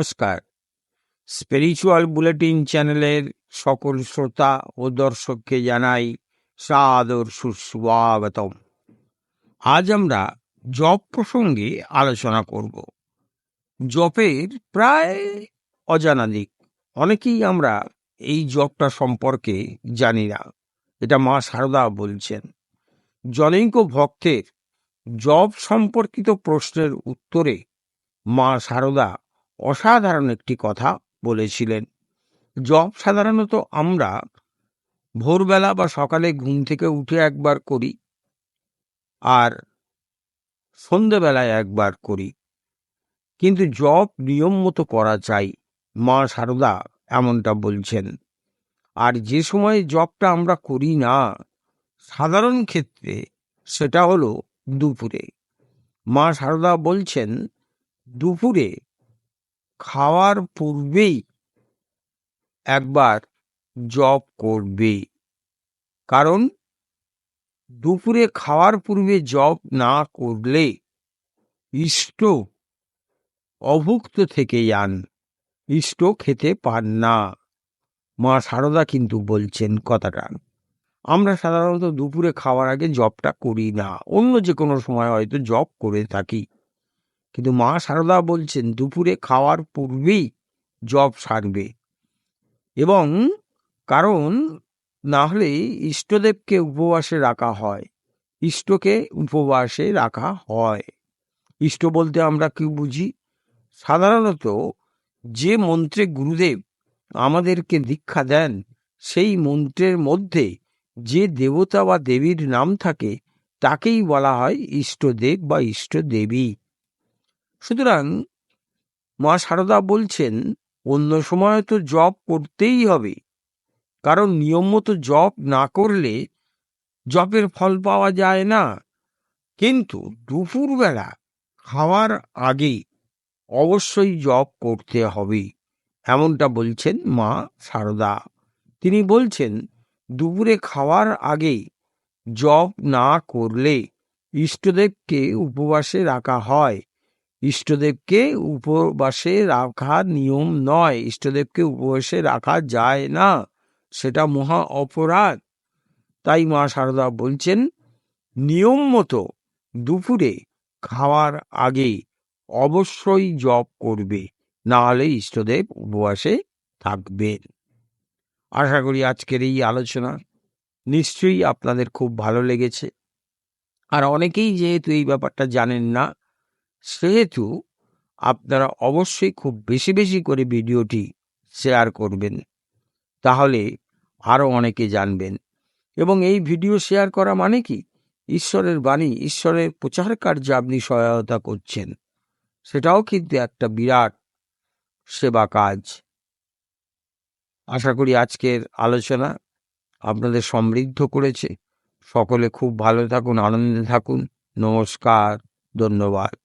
নমস্কার। Spiritual bulletin চ্যানেলের সকল শ্রোতা ও দর্শককে জানাই সাদর সুস্বাগতম। আজ আমরা জপ প্রসঙ্গে আলোচনা করব। জপের প্রায় অজানা দিক। অনেকেই আমরা এই জপটা সম্পর্কে জানি না। এটা মা সারদা বলছেন। জনৈক ভক্তের জপ সম্পর্কিত প্রশ্নের উত্তরে মা সারদা অসাধারণ একটি কথা বলেছিলেন। জপ সাধারণত আমরা ভোরবেলা বা সকালে ঘুম থেকে উঠে একবার করি আর সন্ধেবেলায় একবার করি। কিন্তু জপ নিয়ম মতো করা চাই, মা সারদা এমনটা বলছেন। আর যে সময় জপটা আমরা করি না, সাধারণ ক্ষেত্রে সেটা হলো দুপুরে। মা সারদা বলছেন, দুপুরে খাওয়ার পূর্বেই একবার জপ করবে। কারণ দুপুরে খাওয়ার পূর্বে জপ না করলে ইষ্ট অভুক্ত থেকে যান, ইষ্ট খেতে পান না। মা সারদা কিন্তু বলছেন কথাটা, আমরা সাধারণত দুপুরে খাওয়ার আগে জপটা করি না, অন্য যে কোনো সময় হয়তো জপ করে থাকি। কিন্তু মা সারদা বলছেন, দুপুরে খাওয়ার পূর্বেই জপ সারবে। এবং কারণ না হলে ইষ্টদেবকে উপবাসে রাখা হয়, ইষ্টকে উপবাসে রাখা হয়। ইষ্ট বলতে আমরা কি বুঝি? সাধারণত যে মন্ত্রে গুরুদেব আমাদেরকে দীক্ষা দেন, সেই মন্ত্রের মধ্যে যে দেবতা বা দেবীর নাম থাকে, তাকেই বলা হয় ইষ্টদেব বা ইষ্টদেবী। সুতরাং মা সারদা বলছেন, অন্য সময় তো জব করতেই হবে। কারণ নিয়ম মতো জব না করলে জপের ফল পাওয়া যায় না। কিন্তু দুপুরবেলা খাওয়ার আগে অবশ্যই জব করতে হবে, এমনটা বলছেন মা সারদা তিনি বলছেন, দুপুরে খাওয়ার আগে জব না করলে ইষ্টদেবকে উপবাসে রাখা হয়। ইষ্টদেবকে উপবাসে রাখা নিয়ম নয়। ইষ্টদেবকে উপবাসে রাখা যায় না। সেটা মহা অপরাধ। তাই মা সারদা বলছেন, নিয়ম মতো দুপুরে খাওয়ার আগে অবশ্যই জপ করবে। না হলে ইষ্টদেব উপবাসে থাকবেন। আশা করি আজকের এই আলোচনা নিশ্চয়ই আপনাদের খুব ভালো লেগেছে। আর অনেকেই যেহেতু এই ব্যাপারটা জানেন না সেহেতু আপনারা অবশ্যই খুব বেশি বেশি করে ভিডিওটি শেয়ার করবেন। তাহলে আরও অনেকে জানবেন। এবং এই ভিডিও শেয়ার করা মানে কি? ঈশ্বরের বাণী, ঈশ্বরের প্রচার কার্যে আপনি সহায়তা করছেন। সেটাও কিন্তু একটা বিরাট সেবা কাজ। আশা করি আজকের আলোচনা আপনাদের সমৃদ্ধ করেছে। সকলে খুব ভালো থাকুন, আনন্দে থাকুন। নমস্কার, ধন্যবাদ।